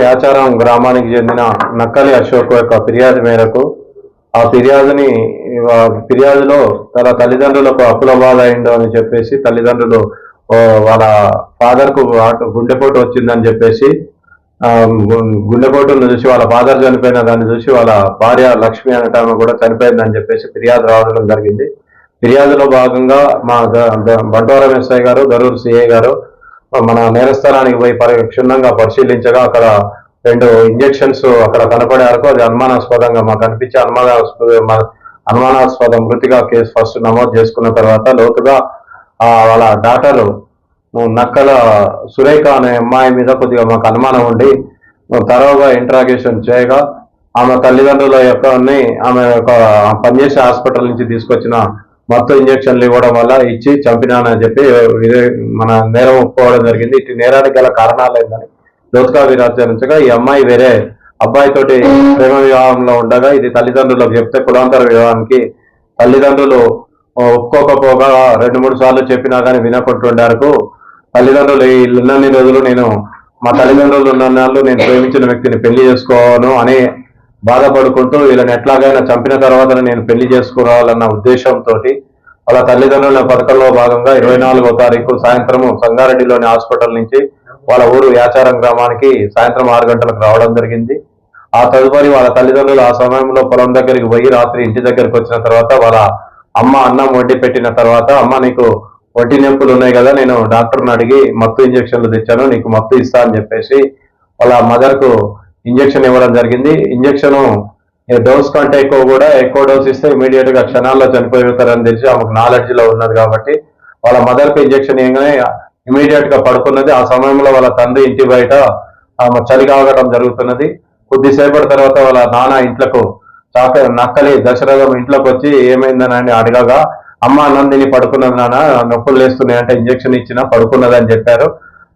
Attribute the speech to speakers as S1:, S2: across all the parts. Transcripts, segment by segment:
S1: యాచారం గ్రామానికి చెందిన నక్కలి అశోక్ యొక్క ఫిర్యాదు మేరకు ఆ ఫిర్యాదుని ఫిర్యాదులో తన తల్లిదండ్రులకు అప్పుల బాధ అయిందో అని చెప్పేసి తల్లిదండ్రులు వాళ్ళ ఫాదర్కు గుండెపోటు వచ్చిందని చెప్పేసి గుండెపోటును చూసి వాళ్ళ ఫాదర్ చనిపోయిన దాన్ని చూసి వాళ్ళ భార్య లక్ష్మి అనేట ఆమె కూడా చనిపోయిందని చెప్పేసి ఫిర్యాదు రావడం జరిగింది. ఫిర్యాదులో భాగంగా మా బంటవరం ఎస్ఐ గారు గరూరు సిఐ గారు మన నేరస్థానానికి పోయి పరి క్షుణ్ణంగా పరిశీలించగా అక్కడ రెండు ఇంజెక్షన్స్ అక్కడ కనపడే వరకు అది అనుమానాస్పదంగా మాకు అనిపించే అనుమానాస్పద అనుమానాస్పద మృతిగా కేసు ఫస్ట్ నమోదు చేసుకున్న తర్వాత లోతుగా వాళ్ళ డాక్టర్ నక్కల సురేఖ అనే అమ్మాయి మీద కొద్దిగా మాకు అనుమానం ఉండి తరోగా ఇంట్రాగేషన్ చేయగా ఆమె తల్లిదండ్రుల యొక్క ఆమె యొక్క పనిచేసే హాస్పిటల్ నుంచి తీసుకొచ్చిన మొత్తం ఇంజక్షన్లు ఇవ్వడం వల్ల ఇచ్చి చంపినానని చెప్పి మన నేరం ఒప్పుకోవడం జరిగింది. ఇటు నేరానికి గల కారణాలు ఏందని లోతుగా విరాచరించగా ఈ అమ్మాయి వేరే అబ్బాయితోటి ప్రేమ వివాహంలో ఉండగా ఇది తల్లిదండ్రులకు చెప్తే కులాంతర వివాహానికి తల్లిదండ్రులు ఒప్పుకోకపోగా రెండు మూడు సార్లు చెప్పినా కానీ వినకుంటుండేరకు తల్లిదండ్రులు ఈ ఉన్నన్ని రోజులు నేను మా తల్లిదండ్రులు ఉన్న నాళ్ళు నేను ప్రేమించిన వ్యక్తిని పెళ్ళి చేసుకోను అని బాధపడుకుంటూ వీళ్ళని ఎట్లాగైనా చంపిన తర్వాత నేను పెళ్ళి చేసుకోవాలన్న ఉద్దేశంతో వాళ్ళ తల్లిదండ్రుల పథకంలో భాగంగా ఇరవై నాలుగో తారీఖు సాయంత్రము సంగారెడ్డిలోని హాస్పిటల్ నుంచి వాళ్ళ ఊరు యాచారం గ్రామానికి సాయంత్రం ఆరు గంటలకు రావడం జరిగింది. ఆ తదుపరి వాళ్ళ తల్లిదండ్రులు ఆ సమయంలో పొలం దగ్గరికి పోయి రాత్రి ఇంటి దగ్గరికి వచ్చిన తర్వాత వాళ్ళ అమ్మ అన్నం వండి పెట్టిన తర్వాత అమ్మ నీకు వడ్డీ నొప్పులు ఉన్నాయి కదా నేను డాక్టర్ని అడిగి మత్తు ఇంజక్షన్లు తెచ్చాను నీకు మత్తు ఇస్తా అని చెప్పేసి వాళ్ళ మదర్కు ఇంజక్షన్ ఇవ్వడం జరిగింది. ఇంజక్షన్ డోస్ కంటే ఎక్కువ కూడా ఎక్కువ డోస్ ఇస్తే ఇమీడియట్గా క్షణాల్లో చనిపోతారని తెలిసి ఆమెకు నాలెడ్జ్లో ఉన్నది కాబట్టి వాళ్ళ మదర్కి ఇంజక్షన్ ఇవ్వగానే ఇమీడియట్గా పడుకున్నది. ఆ సమయంలో వాళ్ళ తండ్రి ఇంటి బయట ఆమె చలి కావడం జరుగుతున్నది. కొద్దిసేపటి తర్వాత వాళ్ళ నాన్న ఇంట్లకు చాక నక్కలి దశరథం ఇంట్లోకి వచ్చి ఏమైందని అడగగా అమ్మ నందిని పడుకున్నది నాన్న నొప్పులు లేస్తున్నాయి అంటే ఇంజక్షన్ ఇచ్చినా పడుకున్నదని చెప్పారు.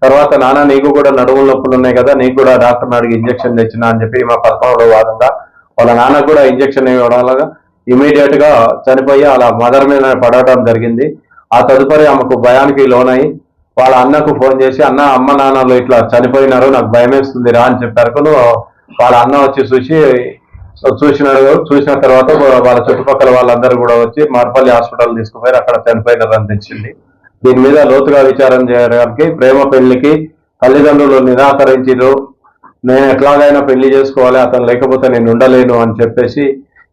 S1: తర్వాత నాన్న నీకు కూడా నడుము నొప్పులు ఉన్నాయి కదా నీకు కూడా డాక్టర్ని అడిగి ఇంజక్షన్ తెచ్చినా అని చెప్పి మా పథకంలో భాగంగా వాళ్ళ నాన్న కూడా ఇంజక్షన్ ఇవ్వడం వల్ల ఇమీడియట్గా చనిపోయి అలా మదర్ మీద పడటం జరిగింది. ఆ తదుపరి ఆమెకు భయానికి లోనై వాళ్ళ అన్నకు ఫోన్ చేసి అన్న అమ్మ నాన్నలు ఇట్లా చనిపోయినారు నాకు భయం వేస్తుంది రా అని చెప్పారు వాళ్ళ అన్న వచ్చి చూసి చూసినాడు చూసిన తర్వాత వాళ్ళ చుట్టుపక్కల వాళ్ళందరూ కూడా వచ్చి మార్పల్లి హాస్పిటల్ తీసుకుపోయారు అక్కడ చనిపోయినారు అని తెచ్చింది దీని మీద లోతుగా విచారం చేయడానికి ప్రేమ పెళ్ళికి తల్లిదండ్రులు నిరాకరించారు నేను ఎట్లాగైనా పెళ్ళి చేసుకోవాలి అతను లేకపోతే నేను ఉండలేను అని చెప్పేసి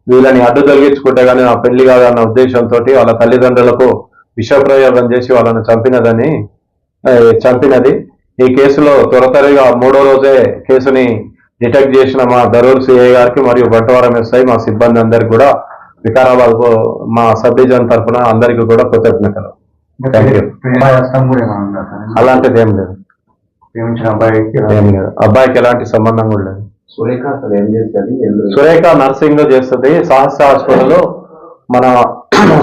S1: వీళ్ళని అడ్డు తొలగించుకుంటే కానీ నా పెళ్ళి కాదన్న ఉద్దేశంతో వాళ్ళ తల్లిదండ్రులకు విషప్రయోగం చేసి వాళ్ళని చంపినదని చంపినది. ఈ కేసులో త్వరతరిగా మూడో రోజే కేసుని డిటెక్ట్ చేసిన మా దరూర్ సిఐ గారికి మరియు బంటవారం ఎస్ఐ మా సిబ్బంది అందరికి కూడా వికారాబాద్ మా సబ్ డివిజన్ తరఫున అందరికీ కూడా కృతజ్ఞతలు. అలాంటిది ఏం లేదు.
S2: ప్రేమించిన అబ్బాయికి
S1: ఏం లేదు. అబ్బాయికి ఎలాంటి సంబంధం కూడా లేదు.
S3: సురేఖ అసలు ఏం చేస్తుంది? ఎందుకు
S1: సురేఖ నర్సింగ్ చేస్తుంది. సాహస హాస్పిటల్లో మన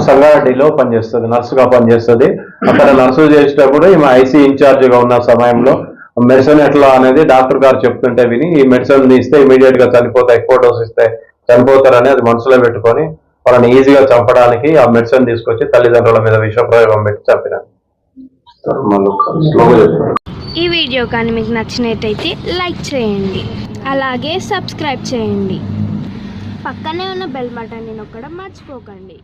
S1: సంగారెడ్డిలో పనిచేస్తుంది. నర్సుగా పనిచేస్తుంది. అక్కడ నర్సు చేసేటప్పుడు ఈమె ఐసీ ఇన్ఛార్జ్గా ఉన్న సమయంలో మెడిసిన్ ఎట్లా అనేది డాక్టర్ గారు చెప్తుంటే విని ఈ మెడిసిన్ ఇస్తే ఇమీడియట్గా చనిపోతా ఎక్కువ డోస్ ఇస్తే చనిపోతారని అది మనసులో పెట్టుకొని వాళ్ళని ఈజీగా చంపడానికి ఆ మెడిసిన్ తీసుకొచ్చి తల్లిదండ్రుల మీద విషప్రయోగం పెట్టి
S3: చంపినాను
S4: ఈ వీడియో కానీ మీకు నచ్చినట్టయితే లైక్ చేయండి. అలాగే సబ్స్క్రైబ్ చేయండి. పక్కనే ఉన్న బెల్ బటన్ని నొక్కడం మర్చిపోకండి.